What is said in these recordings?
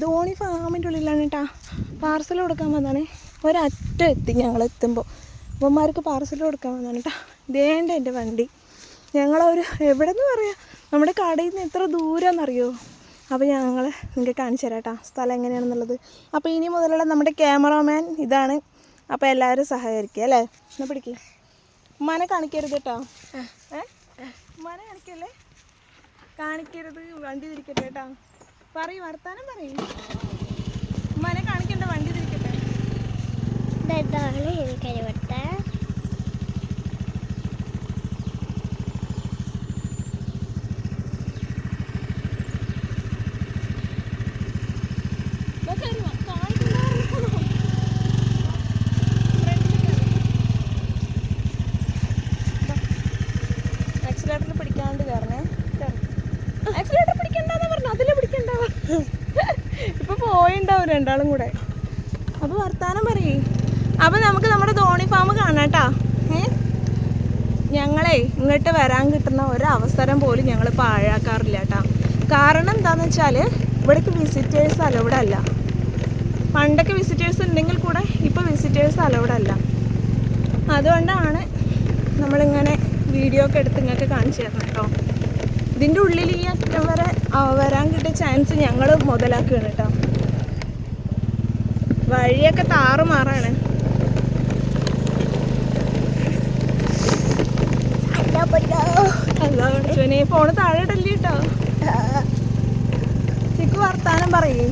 ധോണി ഫാമിന്റെ ഉള്ളിലാണ് കേട്ടാ പാർസൽ കൊടുക്കാൻ വന്നാണ്. ഒരറ്റം എത്തി ഞങ്ങൾ എത്തുമ്പോൾ അമ്മമാർക്ക് പാർസൽ കൊടുക്കാൻ വന്നാണ് കേട്ടാ ഇതേണ്ട എന്റെ വണ്ടി. ഞങ്ങളൊരു എവിടെ നിന്ന് പറയാം? നമ്മുടെ കടയിൽ നിന്ന് എത്ര ദൂരം അറിയോ അപ്പോൾ ഞങ്ങൾ നിങ്ങൾക്ക് കാണിച്ചു തരാം കേട്ടോ സ്ഥലം എങ്ങനെയാണെന്നുള്ളത്. അപ്പോൾ ഇനി മുതലുള്ള നമ്മുടെ ക്യാമറാമാൻ ഇതാണ്. അപ്പോൾ എല്ലാവരും സഹകരിക്കുക അല്ലേ? എന്നാൽ പിടിക്കേ. ഉമ്മാനെ കാണിക്കരുത് കേട്ടോ ഏ? ഉമ്മാനെ കാണിക്കല്ലേ? കാണിക്കരുത്. വണ്ടി തിരിക്കട്ടെ കേട്ടോ പറയും വർത്താനം പറയും. ഉമ്മാനെ കാണിക്കണ്ട വണ്ടി തിരിക്കട്ടെ. ഇതാണ് എനിക്കരുവട്ടെ പോയിണ്ടാവും രണ്ടാളും കൂടെ. അപ്പൊ വർത്താനം പറയേ. അപ്പൊ നമുക്ക് നമ്മുടെ ധോണി ഫാം കാണാട്ടാ. ഞങ്ങളെ ഇങ്ങോട്ട് വരാൻ കിട്ടുന്ന ഒരവസരം പോലും ഞങ്ങൾ പാഴാക്കാറില്ല കേട്ടാ കാരണം എന്താന്ന് വെച്ചാൽ ഇവിടേക്ക് വിസിറ്റേഴ്സ് അലൗഡ് അല്ല. പണ്ടൊക്കെ വിസിറ്റേഴ്സ് ഉണ്ടെങ്കിൽ കൂടെ ഇപ്പോൾ വിസിറ്റേഴ്സ് അലൗഡ് അല്ല. അതുകൊണ്ടാണ് നമ്മളിങ്ങനെ വീഡിയോ ഒക്കെ എടുത്ത് ഇങ്ങോട്ട് കാണിച്ചു തരുന്നത് കേട്ടോ ഇതിന്റെ ഉള്ളിൽ ഈ അറ്റം വരെ വരാൻ കിട്ടിയ ചാൻസ് ഞങ്ങൾ മുതലാക്കുകയാണ് കേട്ടോ വഴിയൊക്കെ താറുമാറാണ് ഫോണ് താഴെ ഇടല്ലേ കേട്ടോ. ചിക്കു വർത്താനം പറയേ.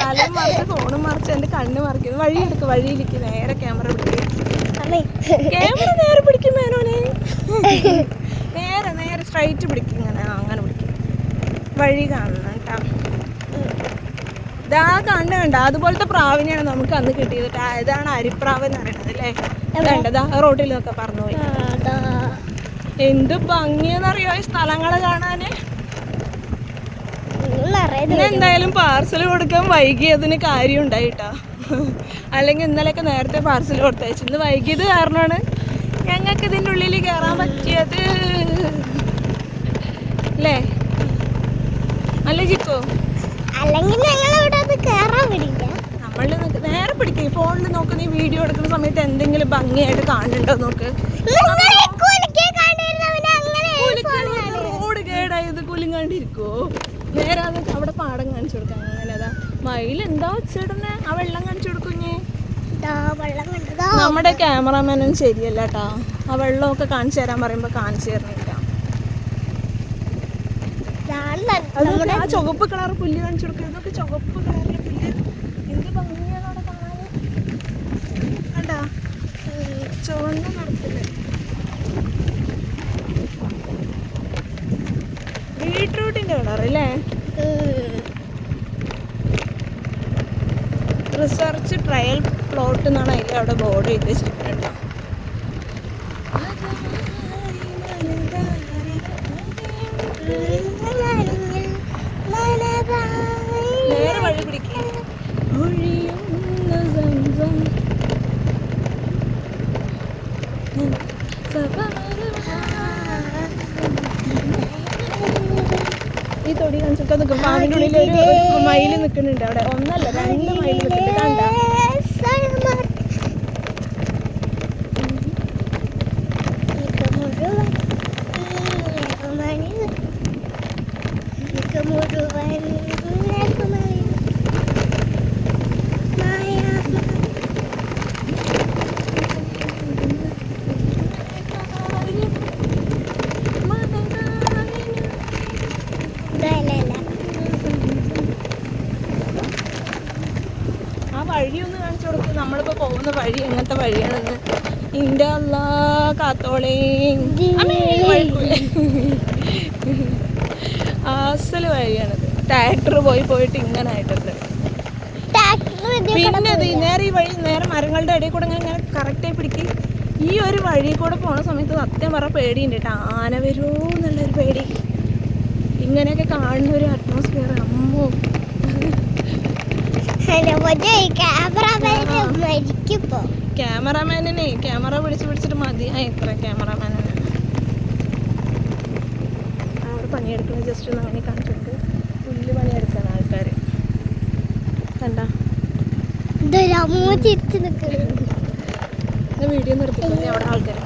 തലയും മറിച്ച് ഫോണും മറിച്ച് എന്റെ കണ്ണ് മറിക്കുന്നു വഴി എടുക്ക് വഴിയിലേക്ക് നേരെ ക്യാമറ പിടിക്കുക ക്യാമറ നേരെ പിടിക്കും മേനോനെ. സ്ട്രൈറ്റ് പിടിക്കും ഇങ്ങനെ അങ്ങനെ പിടിക്കും. വഴി കാണണം കേട്ടോ. ഇതാ കണ്ട കണ്ട? അതുപോലത്തെ പ്രാവിനെയാണ് നമുക്ക് അന്ന് കിട്ടിയത് കേട്ടോ ഇതാണ് അരിപ്രാവ് എന്ന് പറയുന്നത് അല്ലേ? കണ്ടതാ നിന്നൊക്കെ പറഞ്ഞു പോയി. എന്ത് ഭംഗിയെന്നറിയോ ഈ സ്ഥലങ്ങൾ കാണാന്? പിന്നെ എന്തായാലും പാർസൽ കൊടുക്കാൻ വൈകിയതിന് കാര്യം ഉണ്ടായിട്ടാ അല്ലെങ്കിൽ ഇന്നലെയൊക്കെ നേരത്തെ പാർസൽ കൊടുത്തയച്ചു. ഇന്ന് വൈകിയത് കാരണമാണ് ഞങ്ങൾക്ക് ഇതിന്റെ ഉള്ളിൽ കയറാൻ പറ്റിയത്. അല്ലേ? അല്ലേ ജിക്കോ അല്ലെങ്കിൽ ഞങ്ങൾ ഇവിടെ അത് കേറാൻ വിടില്ല. നമ്മൾ നേരെ പിടിക്കും. ഫോണിൽ നോക്ക് നീ വീഡിയോ എടുക്കുന്ന സമയത്ത് എന്തെങ്കിലും ഭംഗിയായിട്ട് കാണുന്നുണ്ടോ നോക്ക്. റോഡ് കേടായത് കുലുങ്ങാണ്ടിരിക്കോ? നേരെ അത് അവിടെ പാടം കാണിച്ചു കൊടുക്കാം. അങ്ങനെ അതാ. മയിൽ എന്താ വെച്ചിടുന്നേ? ആ വെള്ളം കാണിച്ചു കൊടുക്കുഞ്ഞേ നമ്മുടെ ക്യാമറമാനും ശരിയല്ല കേട്ടോ ആ വെള്ളമൊക്കെ കാണിച്ചു തരാൻ പറയുമ്പോ കാണിച്ചു തരുന്നില്ല അതൊക്കെ ആ ചുവപ്പ് കളർ പുല്ല് കാണിച്ചു കൊടുക്കുക ഇതൊക്കെ ചുവപ്പ് കളറിലെ പുല്ല്. എന്ത് ഭംഗിയാണ് അവിടെ കാണാൻ കണ്ടാ? ചുവന്ന നിറത്തിൽ. ബീട്രൂട്ടിന്റെ കളർ അല്ലേ? റിസർച്ച് ട്രയൽ പ്ലോട്ട് എന്നാണ് അതിൽ അവിടെ ബോർഡ് ചെയ്ത് വെച്ചിട്ടുണ്ട് നേരെ വഴി. ഈ തൊടി കാണിച്ചിട്ട് നിൽക്കും ഒരു ഒരു മയിൽ നിൽക്കുന്നുണ്ട് അവിടെ ഒന്നല്ല രണ്ട് മയിൽ നിൽക്കുന്നുണ്ട് കണ്ട മുഴുവൻ ആ വഴി ഒന്ന് കാണിച്ചു കൊടുക്കും നമ്മളിപ്പോ പോകുന്ന വഴി എങ്ങനത്തെ വഴിയാണെന്ന്. ഇന്റെ അല്ലാ കാത്തോളേ. അസൽ വഴിയാണത്. ട്രാക്ടർ പോയി പോയിട്ട് ഇങ്ങനെ ആയിട്ടുണ്ട്. പിന്നെ അത് നേരെ ഈ വഴി നേരെ മരങ്ങളുടെ ഇടയിൽ കൂടെ ഇങ്ങനെ ഇങ്ങനെ കറക്റ്റായി പിടിക്കും. ഈ ഒരു വഴി കൂടെ പോണ സമയത്ത് സത്യം പറ പേടിയുണ്ട് കേട്ടോ. ആന വരുമോ എന്നുള്ളൊരു പേടി. ഇങ്ങനെയൊക്കെ കാണുന്ന ഒരു അറ്റ്മോസ്ഫിയർ അമ്മോ. ക്യാമറ മരിക്കുമ്പോ ക്യാമറാമാനിനെ ക്യാമറ പിടിച്ച് പിടിച്ചിട്ട് മതിയായി ഇത്ര ക്യാമറാമാനിന്. അവിടെ പണിയെടുക്കുന്നത് ജസ്റ്റ് ഒന്ന് അങ്ങനെ കണ്ടിട്ടുണ്ട് പുല്ല് പണിയെടുക്കാൻ ആൾക്കാർ കണ്ട? വീഡിയോ നിർത്തി അവിടെ ആൾക്കാർ